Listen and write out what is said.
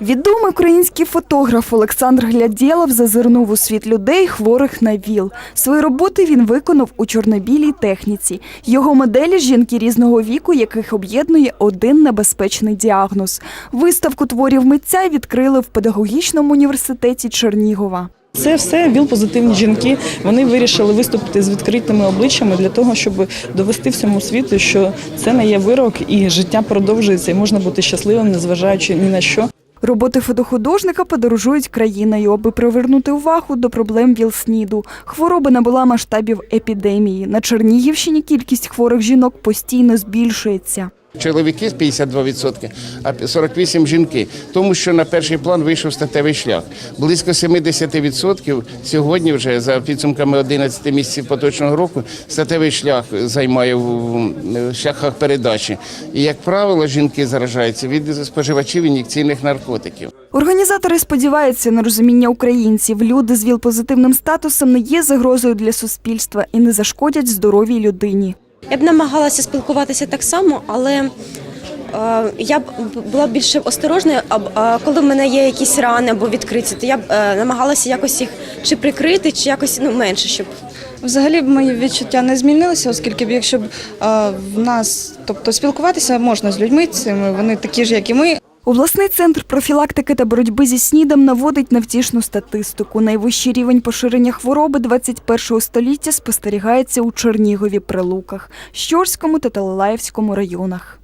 Відомий український фотограф Олександр Глядєлов зазирнув у світ людей, хворих на ВІЛ. Свої роботи він виконав у чорнобілій техніці. Його моделі жінки різного віку, яких об'єднує один небезпечний діагноз. Виставку творів митця відкрили в педагогічному університеті Чернігова. Це все віл-позитивні жінки. Вони вирішили виступити з відкритими обличчями для того, щоб довести всьому світу, що це не є вирок, і життя продовжується, і можна бути щасливим, незважаючи ні на що. Роботи фотохудожника подорожують країною, аби привернути увагу до проблем ВІЛ-СНІДу. Хвороба набула масштабів епідемії. На Чернігівщині кількість хворих жінок постійно збільшується. Чоловіки 52%, а 48% жінки. Тому що на перший план вийшов статевий шлях. Близько 70% сьогодні, вже за підсумками 11 місяців поточного року, статевий шлях займає в шляхах передачі. І, як правило, жінки заражаються від споживачів ін'єкційних наркотиків. Організатори сподіваються на розуміння українців. Люди з ВІЛ-позитивним статусом не є загрозою для суспільства і не зашкодять здоровій людині. Я б намагалася спілкуватися так само, але е, я б була більше осторожною, коли в мене є якісь рани або відкриті, то я б е, намагалася якось їх чи прикрити, чи якось ну, менше, щоб Взагалі б мої відчуття не змінилися, оскільки б якщо б в нас, тобто спілкуватися можна з людьми цими, вони такі ж, як і ми, Обласний центр профілактики та боротьби зі СНІДом наводить навтішну статистику. Найвищий рівень поширення хвороби 21 століття спостерігається у Чернігові, Прилуках, Щорському та Талалаєвському районах.